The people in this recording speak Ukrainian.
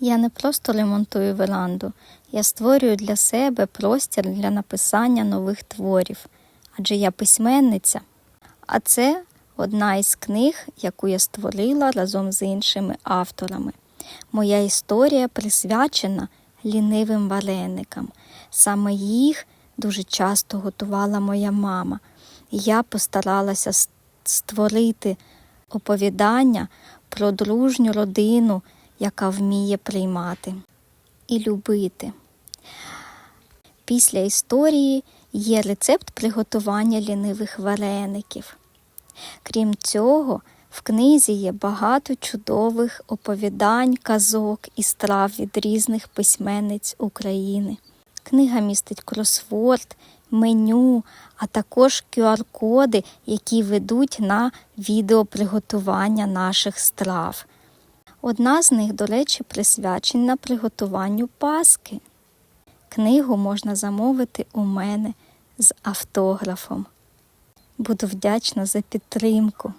Я не просто ремонтую веранду, я створюю для себе простір для написання нових творів, адже я письменниця. А це одна із книг, яку я створила разом з іншими авторами. Моя історія присвячена лінивим вареникам. Саме їх дуже часто готувала моя мама. Я постаралася створити оповідання про дружню родину, яка вміє приймати і любити. Після історії є рецепт приготування лінивих вареників. Крім цього, в книзі є багато чудових оповідань, казок і страв від різних письменниць України. Книга містить кросворд, меню, а також QR-коди, які ведуть на відео приготування наших страв. Одна з них, до речі, присвячена приготуванню паски. Книгу можна замовити у мене з автографом. Буду вдячна за підтримку.